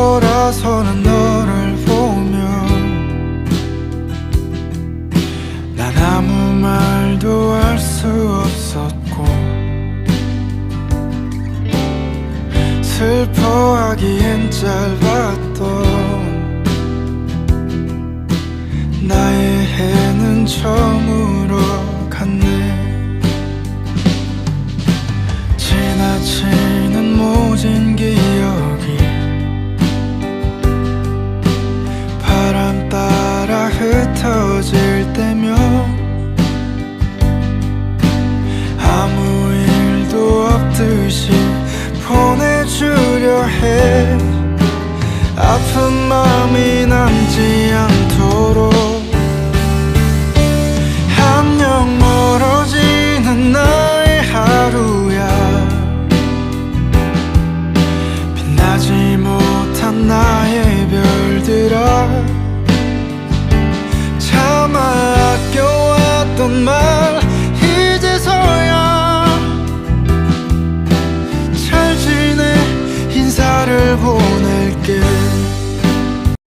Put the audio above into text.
돌아서는 너를 보면 난 아무 말도 할 수 없었고 슬퍼하기엔 짧았던 나의 해는 처음으로 갔네. 지나치 보내 보낼게